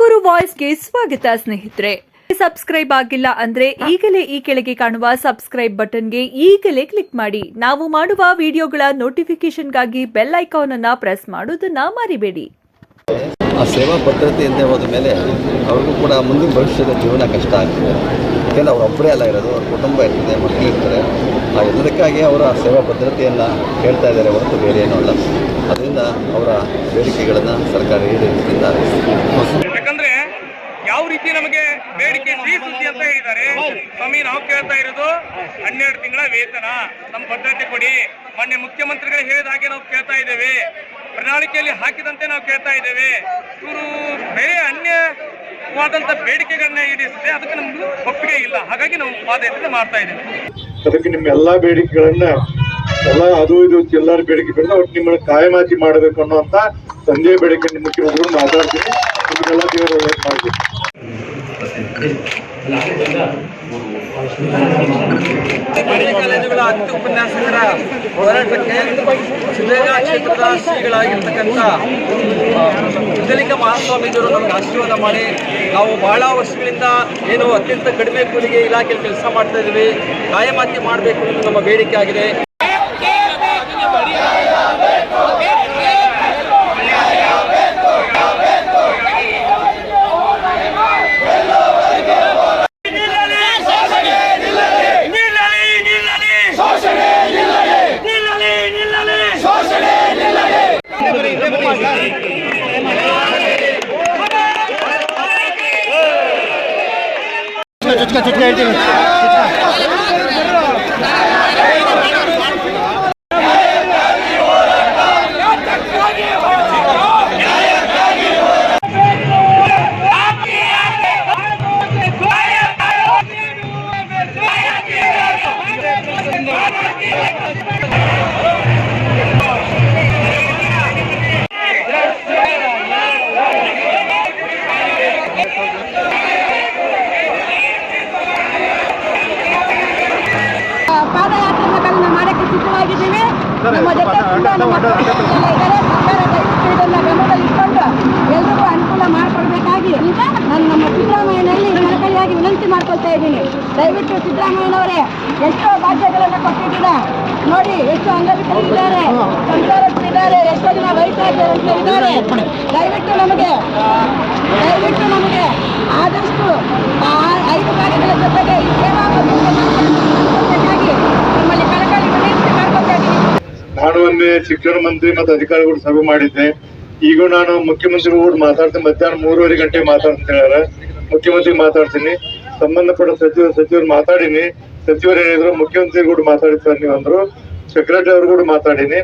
ತುಮಕೂರು ವಾಯ್ಸ್ಗೆ ಸ್ವಾಗತ, ಸ್ನೇಹಿತರೆ. ಸಬ್ಸ್ಕ್ರೈಬ್ ಆಗಿಲ್ಲ ಅಂದ್ರೆ ಈಗಲೇ ಈ ಕೆಳಗೆ ಕಾಣುವ ಸಬ್ಸ್ಕ್ರೈಬ್ ಬಟನ್ಗೆ ಈಗಲೇ ಕ್ಲಿಕ್ ಮಾಡಿ. ನಾವು ಮಾಡುವ ವಿಡಿಯೋಗಳ ನೋಟಿಫಿಕೇಶನ್ಗಾಗಿ ಬೆಲ್ ಐಕಾನ್ ಅನ್ನ ಪ್ರೆಸ್ ಮಾಡೋದನ್ನ ಮರಿಬೇಡಿ. ಆ ಸೇವಾ ಭದ್ರತೆ ಅಂತ ಹೋದ ಮೇಲೆ ಅವ್ರಿಗೂ ಕೂಡ ಮುಂದಿನ ಭವಿಷ್ಯದ ಜೀವನ ಕಷ್ಟ ಆಗ್ತದೆ. ಯಾಕೆಂದರೆ ಅವ್ರು ಒಬ್ಬರೇ ಅಲ್ಲ ಇರೋದು, ಅವ್ರ ಕುಟುಂಬ ಇರ್ತದೆ ಮಕ್ಕಳಿರ್ತಾರೆ ಆ ಎಲ್ಲದಕ್ಕಾಗಿ ಅವರ ಸೇವಾ ಭದ್ರತೆಯನ್ನು ಕೇಳ್ತಾ ಇದ್ದಾರೆ ಹೊರತು ಬೇರೆ ಏನೂ ಅಲ್ಲ. ಅದರಿಂದ ಅವರ ಬೇಡಿಕೆಗಳನ್ನು ಸರ್ಕಾರ ಯಾವ ರೀತಿ ನಮಗೆ ಬೇಡಿಕೆ ಸುದ್ದಿ ಅಂತ ಹೇಳಿದ್ದಾರೆ. ಸ್ವಾಮಿ, ನಾವು ಕೇಳ್ತಾ ಇರೋದು ಹನ್ನೆರಡು ತಿಂಗಳ ವೇತನ. ನಮ್ಮ ಭದ್ರತೆ ಕೊಡಿ. ಮೊನ್ನೆ ಮುಖ್ಯಮಂತ್ರಿಗಳು ಹೇಳಿದ ಹಾಗೆ ನಾವು ಕೇಳ್ತಾ ಇದ್ದೇವೆ. ಪ್ರಣಾಳಿಕೆಯಲ್ಲಿ ಹಾಕಿದಂತೆ ನಾವು ಕೇಳ್ತಾ ಇದ್ದೇವೆ. ಇವರು ಬೇರೆ ಅನ್ಯವಾದಂತ ಬೇಡಿಕೆಗಳನ್ನ ಈಡೇರಿಸಿದೆ ಅದಕ್ಕೆ ನಮ್ಗೆ ಒಪ್ಪಿಗೆ ಇಲ್ಲ. ಹಾಗಾಗಿ ನಾವು ಪಾದಯಾತ್ರೆ ಮಾಡ್ತಾ ಇದ್ದೇವೆ. ಅದಕ್ಕೆ ನಿಮ್ಮ ಎಲ್ಲಾ ಬೇಡಿಕೆಗಳನ್ನ, ಎಲ್ಲ ಅದು ಇದು ಎಲ್ಲರ ಬೇಡಿಕೆ ಬಿಡದೆ ಒಟ್ಟು ನಿಮ್ಮನ್ನು ಕಾಯಮಾತಿ ಮಾಡಬೇಕು ಅನ್ನೋಂತ ಸಂಜೆ ನಿಮ್ಮ ಮುಖ್ಯಮಂತ್ರಿಗಳು ಮಾತಾಡ್ತೀನಿ. ನಿಮಗೆಲ್ಲ ದೇವರು ಕಾಲೇಜುಗಳ ಹತ್ತು ಉಪನ್ಯಾಸಕರ ಹೋರಾಟಕ್ಕೆ ಸಿದ್ಧಗಂಗಾ ಕ್ಷೇತ್ರದ ಶ್ರೀಗಳಾಗಿರ್ತಕ್ಕಂಥ ಸಿದ್ಧಲಿಂಗ ಮಹಾಸ್ವಾಮೀಜಿಯವರು ನಮಗೆ ಆಶೀರ್ವಾದ ಮಾಡಿ ನಾವು ಬಹಳ ವರ್ಷಗಳಿಂದ ಏನು ಅತ್ಯಂತ ಕಡಿಮೆ ಕೂಲಿಗೆ ಇಲಾಖೆಯಲ್ಲಿ ಕೆಲಸ ಮಾಡ್ತಾ ಇದ್ದೀವಿ. ಕಾಯಮಾತಿ ಮಾಡಬೇಕು ಅನ್ನೋದು ನಮ್ಮ ಬೇಡಿಕೆ ಆಗಿದೆ. ಪಾದಯಾತ್ರೆಗಳನ್ನ ಮಾಡಕ್ಕೆ ನಮ್ಮ ಜೊತೆ ತುಂಬ ನಮ್ಮ ಎಲ್ಲ ಇದ್ದಾರೆ. ಸರ್ಕಾರ ದಯವಿಟ್ಟು ಇದನ್ನ ಗಮನದಲ್ಲಿ ಇಟ್ಕೊಂಡು ಎಲ್ರಿಗೂ ಅನುಕೂಲ ಮಾಡಿಕೊಡ್ಬೇಕಾಗಿ ನಾನು ನಮ್ಮ ಸಿದ್ದರಾಮಯ್ಯನಲ್ಲಿ ಕಳಕಳಿಯಾಗಿ ವಿನಂತಿ ಮಾಡ್ಕೊಳ್ತಾ ಇದ್ದೀನಿ. ದಯವಿಟ್ಟು ಸಿದ್ದರಾಮಯ್ಯನವರೇ ಎಷ್ಟೋ ಭಾಗ್ಯಗಳನ್ನು ಕೊಟ್ಟಿದ್ದೀರಾ. ನೋಡಿ ಎಷ್ಟು ಅಂಗವಿಕಲರಿದ್ದಾರೆ ಸಂಸಾರಸ್ಥರಿದ್ದಾರೆ ಎಷ್ಟೋ ಜನ ವಯಸ್ಸಾಗಿರೋರು ಇದ್ದಾರೆ. ದಯವಿಟ್ಟು ನಮಗೆ ದಯವಿಟ್ಟು ನಮಗೆ ಆದಷ್ಟು ಐದು ಭಾಗಗಳ ಜೊತೆಗೆ ಈ ಸೇವಾ ನಾನು ಒಮ್ಮೆ ಶಿಕ್ಷಣ ಮಂತ್ರಿ ಮತ್ತು ಅಧಿಕಾರಿಗಳು ಸಭೆ ಮಾಡಿದ್ದೆ. ಈಗ ನಾನು ಮುಖ್ಯಮಂತ್ರಿಗಳು ಮಾತಾಡ್ತೀನಿ. ಮಧ್ಯಾಹ್ನ ಮೂರುವರೆ ಗಂಟೆ ಮಾತಾಡ್ತೀನಿ ಹೇಳ್ಯಾರ. ಮುಖ್ಯಮಂತ್ರಿ ಮಾತಾಡ್ತೀನಿ. ಸಂಬಂಧಪಟ್ಟ ಸಚಿವ ಸಚಿವರು ಮಾತಾಡಿನಿ. ಸಚಿವರು ಏನಿದ್ರು ಮುಖ್ಯಮಂತ್ರಿ ಕೂಡ ಸರ್ ನೀವು ಅಂದ್ರು. ಸೆಕ್ರೆಟರಿ ಅವ್ರು ಕೂಡ ಮಾತಾಡಿನಿ.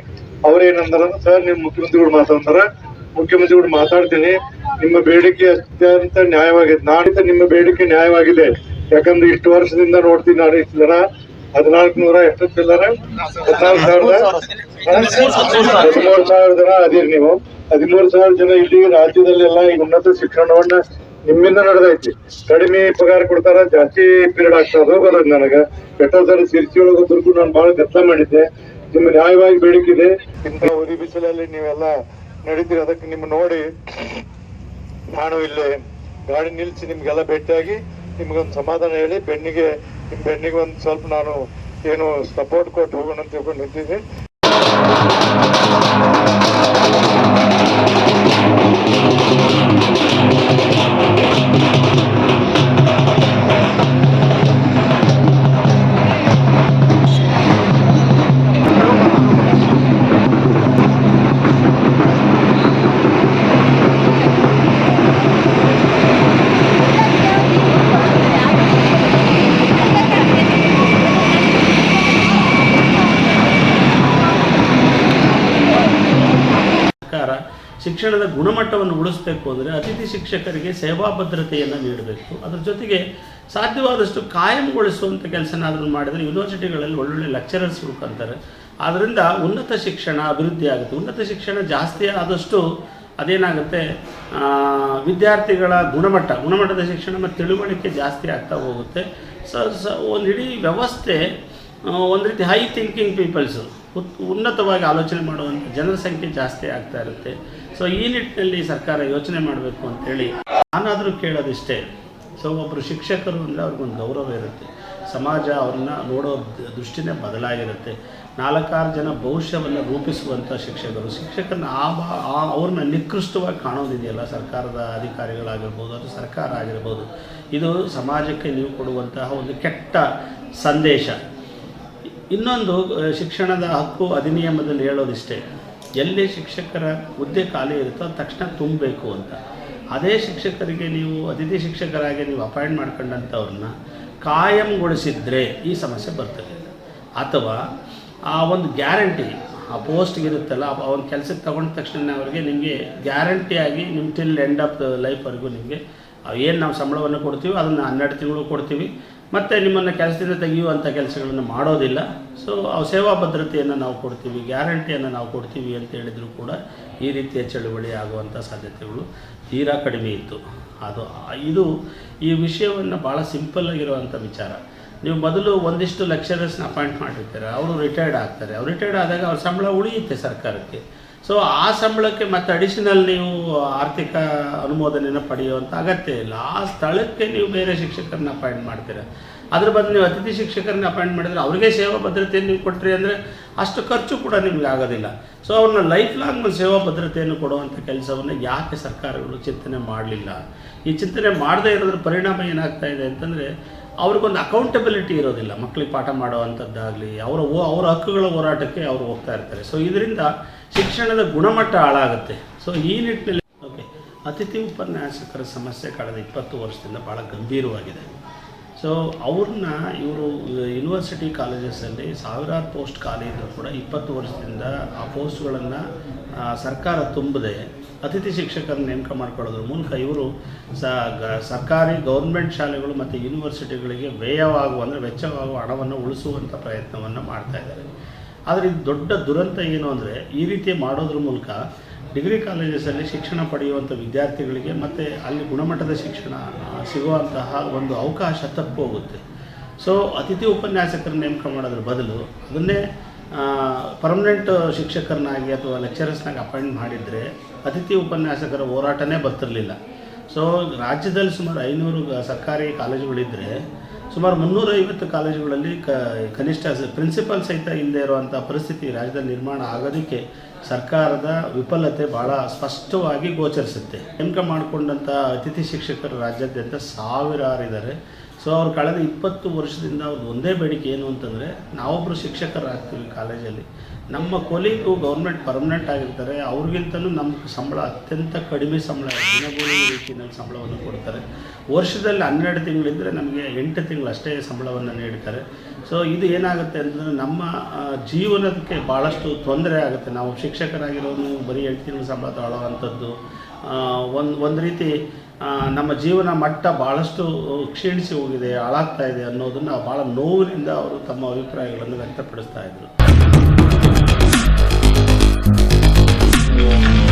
ಅವ್ರು ಏನಂದ್ರ ಸರ್, ನೀವು ಕೂಡ ಮಾತಾಡ್ತಾರ? ಮುಖ್ಯಮಂತ್ರಿ ಕೂಡ ಮಾತಾಡ್ತೀನಿ. ನಿಮ್ಮ ಬೇಡಿಕೆ ಅತ್ಯಂತ ನ್ಯಾಯವಾಗಿದೆ. ನಾಡಿದ ನಿಮ್ಮ ಬೇಡಿಕೆ ನ್ಯಾಯವಾಗಿದೆ. ಯಾಕಂದ್ರೆ ಇಷ್ಟು ವರ್ಷದಿಂದ ನೋಡ್ತೀನಿ ನಾನು ಜನ ಹದಿನಾಲ್ಕು ನೂರ ಎಷ್ಟು ಪಿಲ್ಲರ್ ಹದಿನಾಲ್ಕು ಸಾವಿರದ ಹದಿಮೂರು ಸಾವಿರ ಜನ ಅದೀರಿ ನೀವು. ಹದಿಮೂರು ಸಾವಿರ ಜನ ಇಡೀ ರಾಜ್ಯದಲ್ಲೆಲ್ಲ ಈ ಉನ್ನತ ಶಿಕ್ಷಣವನ್ನ ನಿಮ್ಮಿಂದ ನಡೆದೈತಿ. ಕಡಿಮೆ ಪಗಾರ ಕೊಡ್ತಾರ, ಜಾಸ್ತಿ ಪೀರಿಯಡ್ ಆಗ್ತಾ ಬರೋದು ನನಗ. ಎಷ್ಟೋ ಸರ್ ಸಿರ್ಸಿ ಒಳಗೆ ಹೋದ್ರು ನಾನು ಬಹಳ ಗದ್ದಲ ಮಾಡಿದ್ದೆ. ನಿಮ್ಮ ನ್ಯಾಯವಾಗಿ ಬೇಡಿಕಿದೆ ಇಂಥ ಉರಿ ಬಿಸಿಲಲ್ಲಿ ನೀವೆಲ್ಲ ನಡೀತೀರಿ, ಅದಕ್ಕೆ ನಿಮ್ಮ ನೋಡಿ. ನಾನು ಇಲ್ಲಿ ಗಾಡಿ ನಿಲ್ಸಿ ನಿಮ್ಗೆಲ್ಲ ಭೇಟಿಯಾಗಿ ನಿಮ್ಗೊಂದು ಸಮಾಧಾನ ಹೇಳಿ ಬೆನ್ನಿಗೆ ನಿಮ್ ಬೆನ್ನಿಗೆ ಒಂದು ಸ್ವಲ್ಪ ನಾನು ಏನು ಸಪೋರ್ಟ್ ಕೊಟ್ಟು ಹೋಗೋಣ ಅಂತ ತಿಳ್ಕೊಂಡು ನಿಂತಿದ್ದೀನಿ. ಶಿಕ್ಷಣದ ಗುಣಮಟ್ಟವನ್ನು ಉಳಿಸಬೇಕು ಅಂದರೆ ಅತಿಥಿ ಶಿಕ್ಷಕರಿಗೆ ಸೇವಾ ಭದ್ರತೆಯನ್ನು ನೀಡಬೇಕು. ಅದರ ಜೊತೆಗೆ ಸಾಧ್ಯವಾದಷ್ಟು ಕಾಯಂಗೊಳಿಸುವಂಥ ಕೆಲಸನಾದರೂ ಮಾಡಿದರೆ ಯೂನಿವರ್ಸಿಟಿಗಳಲ್ಲಿ ಒಳ್ಳೊಳ್ಳೆ ಲೆಕ್ಚರರ್ಸ್ ಹುಡ್ಕೊಂತಾರೆ ಆದ್ದರಿಂದ ಉನ್ನತ ಶಿಕ್ಷಣ ಅಭಿವೃದ್ಧಿ ಆಗುತ್ತೆ. ಉನ್ನತ ಶಿಕ್ಷಣ ಜಾಸ್ತಿ ಆದಷ್ಟು ಅದೇನಾಗುತ್ತೆ? ವಿದ್ಯಾರ್ಥಿಗಳ ಗುಣಮಟ್ಟ, ಗುಣಮಟ್ಟದ ಶಿಕ್ಷಣ ಮತ್ತು ತಿಳುವಳಿಕೆ ಜಾಸ್ತಿ ಆಗ್ತಾ ಹೋಗುತ್ತೆ. ಸ ಸ, ಒಂದು ಇಡೀ ವ್ಯವಸ್ಥೆ ಒಂದು ರೀತಿ ಹೈ ಥಿಂಕಿಂಗ್ ಪೀಪಲ್ಸು ಉತ್, ಉನ್ನತವಾಗಿ ಆಲೋಚನೆ ಮಾಡುವಂಥ ಜನರ ಸಂಖ್ಯೆ ಜಾಸ್ತಿ ಆಗ್ತಾ ಇರುತ್ತೆ. ಸೊ ಈ ನಿಟ್ಟಿನಲ್ಲಿ ಸರ್ಕಾರ ಯೋಚನೆ ಮಾಡಬೇಕು ಅಂತೇಳಿ ನಾನಾದರೂ ಕೇಳೋದಿಷ್ಟೇ. ಸೊ ಒಬ್ಬರು ಶಿಕ್ಷಕರು ಅಂದರೆ ಅವ್ರಿಗೊಂದು ಗೌರವ ಇರುತ್ತೆ. ಸಮಾಜ ಅವ್ರನ್ನ ನೋಡೋ ದೃಷ್ಟಿನೇ ಬದಲಾಗಿರುತ್ತೆ. ನಾಲ್ಕಾರು ಜನ ಭವಿಷ್ಯವನ್ನು ರೂಪಿಸುವಂಥ ಶಿಕ್ಷಕರು ಬಾ, ಆ ಅವ್ರನ್ನ ನಿಕೃಷ್ಟವಾಗಿ ಕಾಣೋದಿದೆಯಲ್ಲ, ಸರ್ಕಾರದ ಅಧಿಕಾರಿಗಳಾಗಿರ್ಬೋದು ಅಥವಾ ಸರ್ಕಾರ ಆಗಿರ್ಬೋದು. ಇದು ಸಮಾಜಕ್ಕೆ ನೀವು ಕೊಡುವಂತಹ ಒಂದು ಕೆಟ್ಟ ಸಂದೇಶ. ಇನ್ನೊಂದು, ಶಿಕ್ಷಣದ ಹಕ್ಕು ಅಧಿನಿಯಮದಲ್ಲಿ ಹೇಳೋದಿಷ್ಟೇ. ಎಲ್ಲಿ ಶಿಕ್ಷಕರ ಹುದ್ದೆ ಖಾಲಿ ಇರುತ್ತೋ ತಕ್ಷಣ ತುಂಬಬೇಕು ಅಂತ. ಅದೇ ಶಿಕ್ಷಕರಿಗೆ ನೀವು, ಅತಿಥಿ ಶಿಕ್ಷಕರಾಗಿ ನೀವು ಅಪಾಯಿಂಟ್ ಮಾಡ್ಕೊಂಡಂಥವ್ರನ್ನ ಕಾಯಂಗೊಳಿಸಿದರೆ ಈ ಸಮಸ್ಯೆ ಬರ್ತದೆ. ಅಥವಾ ಆ ಒಂದು ಗ್ಯಾರಂಟಿ, ಆ ಪೋಸ್ಟ್ಗೆ ಇರುತ್ತಲ್ಲ ಒಂದು ಕೆಲಸಕ್ಕೆ ತಗೊಂಡ ತಕ್ಷಣ ಅವರಿಗೆ ನಿಮಗೆ ಗ್ಯಾರಂಟಿಯಾಗಿ ನಿಮ್ಮ ಟಿಲ್ ಎಂಡ್ ಆಫ್ ಲೈಫ್ವರೆಗೂ ನಿಮಗೆ ಏನು ನಾವು ಸಂಬಳವನ್ನು ಕೊಡ್ತೀವಿ ಅದನ್ನು ಹನ್ನೆರಡು ತಿಂಗಳು ಕೊಡ್ತೀವಿ. ಮತ್ತು ನಿಮ್ಮನ್ನು ಕೆಲಸದಿಂದ ತೆಗೆಯುವಂಥ ಕೆಲಸಗಳನ್ನು ಮಾಡೋದಿಲ್ಲ. ಸೊ ಸೇವಾ ಭದ್ರತೆಯನ್ನು ನಾವು ಕೊಡ್ತೀವಿ, ಗ್ಯಾರಂಟಿಯನ್ನು ನಾವು ಕೊಡ್ತೀವಿ ಅಂತ ಹೇಳಿದರೂ ಕೂಡ ಈ ರೀತಿಯ ಚಳುವಳಿ ಆಗುವಂಥ ಸಾಧ್ಯತೆಗಳು ತೀರಾ ಕಡಿಮೆ ಇತ್ತು. ಅದು, ಇದು ಈ ವಿಷಯವನ್ನು ಭಾಳ ಸಿಂಪಲ್ ಆಗಿರುವಂಥ ವಿಚಾರ. ನೀವು ಮೊದಲು ಒಂದಿಷ್ಟು ಲೆಕ್ಚರರ್ಸ್ನ ಅಪಾಯಿಂಟ್ ಮಾಡಿರ್ತಾರೆ, ಅವರು ರಿಟೈರ್ಡ್ ಆಗ್ತಾರೆ. ಅವ್ರು ರಿಟೈರ್ಡ್ ಆದಾಗ ಅವ್ರ ಸಂಬಳ ಉಳಿಯುತ್ತೆ ಸರ್ಕಾರಕ್ಕೆ. ಸೊ ಆ ಸಂಬಳಕ್ಕೆ ಮತ್ತೆ ಅಡಿಷನಲ್ ನೀವು ಆರ್ಥಿಕ ಅನುಮೋದನೆಯನ್ನು ಪಡೆಯುವಂಥ ಅಗತ್ಯ ಇಲ್ಲ. ಆ ಸ್ಥಳಕ್ಕೆ ನೀವು ಬೇರೆ ಶಿಕ್ಷಕರನ್ನ ಅಪಾಯಿಂಟ್ ಮಾಡ್ತೀರ. ಅದ್ರ ಬದಲು ನೀವು ಅತಿಥಿ ಶಿಕ್ಷಕರನ್ನ ಅಪಾಯಿಂಟ್ ಮಾಡಿದ್ರೆ ಅವ್ರಿಗೆ ಸೇವಾ ಭದ್ರತೆಯನ್ನು ನೀವು ಕೊಟ್ಟರೆ ಅಂದರೆ ಅಷ್ಟು ಖರ್ಚು ಕೂಡ ನಿಮ್ಗೆ ಆಗೋದಿಲ್ಲ. ಸೊ ಅವ್ರನ್ನ ಲೈಫ್ ಲಾಂಗ್ ಸೇವಾ ಭದ್ರತೆಯನ್ನು ಕೊಡುವಂಥ ಕೆಲಸವನ್ನು ಯಾಕೆ ಸರ್ಕಾರಗಳು ಚಿಂತನೆ ಮಾಡಲಿಲ್ಲ? ಈ ಚಿಂತನೆ ಮಾಡದೇ ಇರೋದ್ರ ಪರಿಣಾಮ ಏನಾಗ್ತಾ ಇದೆ ಅಂತಂದರೆ ಅವ್ರಿಗೊಂದು ಅಕೌಂಟಬಿಲಿಟಿ ಇರೋದಿಲ್ಲ. ಮಕ್ಕಳಿಗೆ ಪಾಠ ಮಾಡುವಂಥದ್ದಾಗಲಿ ಅವರ ಓ, ಅವರ ಹಕ್ಕುಗಳ ಹೋರಾಟಕ್ಕೆ ಅವರು ಹೋಗ್ತಾ ಇರ್ತಾರೆ. ಸೊ ಇದರಿಂದ ಶಿಕ್ಷಣದ ಗುಣಮಟ್ಟ ಹಾಳಾಗುತ್ತೆ. ಸೊ ಈ ನಿಟ್ಟಿನಲ್ಲಿ ಓಕೆ ಅತಿಥಿ ಉಪನ್ಯಾಸಕರ ಸಮಸ್ಯೆ ಕಳೆದ ಇಪ್ಪತ್ತು ವರ್ಷದಿಂದ ಭಾಳ ಗಂಭೀರವಾಗಿದೆ. ಸೊ ಅವ್ರನ್ನ ಇವರು ಯೂನಿವರ್ಸಿಟಿ ಕಾಲೇಜಸಲ್ಲಿ ಸಾವಿರಾರು ಪೋಸ್ಟ್ ಖಾಲಿ ಇದ್ದರೂ ಕೂಡ ಇಪ್ಪತ್ತು ವರ್ಷದಿಂದ ಆ ಪೋಸ್ಟ್ಗಳನ್ನು ಸರ್ಕಾರ ತುಂಬದೆ ಅತಿಥಿ ಶಿಕ್ಷಕರನ್ನ ನೇಮಕ ಮಾಡಿಕೊಳ್ಳೋದ್ರ ಮೂಲಕ ಇವರು ಸರ್ಕಾರಿ, ಗೌರ್ಮೆಂಟ್ ಶಾಲೆಗಳು ಮತ್ತು ಯೂನಿವರ್ಸಿಟಿಗಳಿಗೆ ವ್ಯಯವಾಗುವ ಅಂದರೆ ವೆಚ್ಚವಾಗುವ ಹಣವನ್ನು ಉಳಿಸುವಂಥ ಪ್ರಯತ್ನವನ್ನು ಮಾಡ್ತಾ ಇದ್ದಾರೆ. ಆದರೆ ಇದು ದೊಡ್ಡ ದುರಂತ ಏನು ಅಂದರೆ ಈ ರೀತಿ ಮಾಡೋದ್ರ ಮೂಲಕ ಡಿಗ್ರಿ ಕಾಲೇಜಸಲ್ಲಿ ಶಿಕ್ಷಣ ಪಡೆಯುವಂಥ ವಿದ್ಯಾರ್ಥಿಗಳಿಗೆ ಮತ್ತು ಅಲ್ಲಿ ಗುಣಮಟ್ಟದ ಶಿಕ್ಷಣ ಸಿಗುವಂತಹ ಒಂದು ಅವಕಾಶ ತಪ್ಪು ಹೋಗುತ್ತೆ. ಸೊ, ಅತಿಥಿ ಉಪನ್ಯಾಸಕರ ನೇಮಕ ಮಾಡೋದ್ರ ಬದಲು ಅದನ್ನೇ ಪರ್ಮನೆಂಟ್ ಶಿಕ್ಷಕರನ್ನಾಗಿ ಅಥವಾ ಲೆಕ್ಚರರ್ಸ್ನಾಗಿ ಅಪಾಯಿಂಟ್ ಮಾಡಿದರೆ ಅತಿಥಿ ಉಪನ್ಯಾಸಕರ ಹೋರಾಟನೇ ಬರ್ತಿರಲಿಲ್ಲ. ಸೊ ರಾಜ್ಯದಲ್ಲಿ ಸುಮಾರು ಐನೂರು ಸರ್ಕಾರಿ ಕಾಲೇಜುಗಳಿದ್ದರೆ ಸುಮಾರು ಮುನ್ನೂರೈವತ್ತು ಕಾಲೇಜುಗಳಲ್ಲಿ ಕ, ಕನಿಷ್ಠ ಪ್ರಿನ್ಸಿಪಲ್ ಸಹಿತ ಇಲ್ಲದೆ ಇರುವಂಥ ಪರಿಸ್ಥಿತಿ ರಾಜ್ಯದಲ್ಲಿ ನಿರ್ಮಾಣ ಆಗೋದಕ್ಕೆ ಸರ್ಕಾರದ ವಿಫಲತೆ ಭಾಳ ಸ್ಪಷ್ಟವಾಗಿ ಗೋಚರಿಸುತ್ತೆ. ನೇಮಕ ಮಾಡಿಕೊಂಡಂಥ ಅತಿಥಿ ಶಿಕ್ಷಕರು ರಾಜ್ಯಾದ್ಯಂತ ಸಾವಿರಾರು ಇದ್ದಾರೆ ಸೊ ಅವ್ರು ಕಳೆದ ಇಪ್ಪತ್ತು ವರ್ಷದಿಂದ ಅವ್ರದ್ದು ಒಂದೇ ಬೇಡಿಕೆ ಏನು ಅಂತಂದರೆ ನಾವೊಬ್ಬರು ಶಿಕ್ಷಕರಾಗ್ತೀವಿ ಕಾಲೇಜಲ್ಲಿ. ನಮ್ಮ ಕೊಲೀಗು ಗೌರ್ಮೆಂಟ್ ಪರ್ಮನೆಂಟ್ ಆಗಿರ್ತಾರೆ, ಅವ್ರಿಗಿಂತಲೂ ನಮ್ಗೆ ಸಂಬಳ ಅತ್ಯಂತ ಕಡಿಮೆ ಸಂಬಳ, ದಿನಗೂಲಿ ರೀತಿಯಲ್ಲಿ ಸಂಬಳವನ್ನು ಕೊಡ್ತಾರೆ. ವರ್ಷದಲ್ಲಿ ಹನ್ನೆರಡು ತಿಂಗಳಿದ್ದರೆ ನಮಗೆ ಎಂಟು ತಿಂಗಳು ಅಷ್ಟೇ ಸಂಬಳವನ್ನು ನೀಡ್ತಾರೆ. ಸೊ ಇದು ಏನಾಗುತ್ತೆ ಅಂತಂದರೆ ನಮ್ಮ ಜೀವನಕ್ಕೆ ಭಾಳಷ್ಟು ತೊಂದರೆ ಆಗುತ್ತೆ. ನಾವು ಶಿಕ್ಷಕರಾಗಿರೋನು ಬರೀ ಎಂಟು ತಿಂಗಳು ಸಂಬಳ ತಗೊಳ್ಳೋವಂಥದ್ದು ಒಂದು ಒಂದು ರೀತಿ ನಮ್ಮ ಜೀವನ ಮಟ್ಟ ಭಾಳಷ್ಟು ಕ್ಷೀಣಿಸಿ ಹೋಗಿದೆ, ಹಾಳಾಗ್ತಾ ಇದೆ ಅನ್ನೋದನ್ನು ಭಾಳ ನೋವಿನಿಂದ ಅವರು ತಮ್ಮ ಅಭಿಪ್ರಾಯಗಳನ್ನು ವ್ಯಕ್ತಪಡಿಸ್ತಾ Thank you.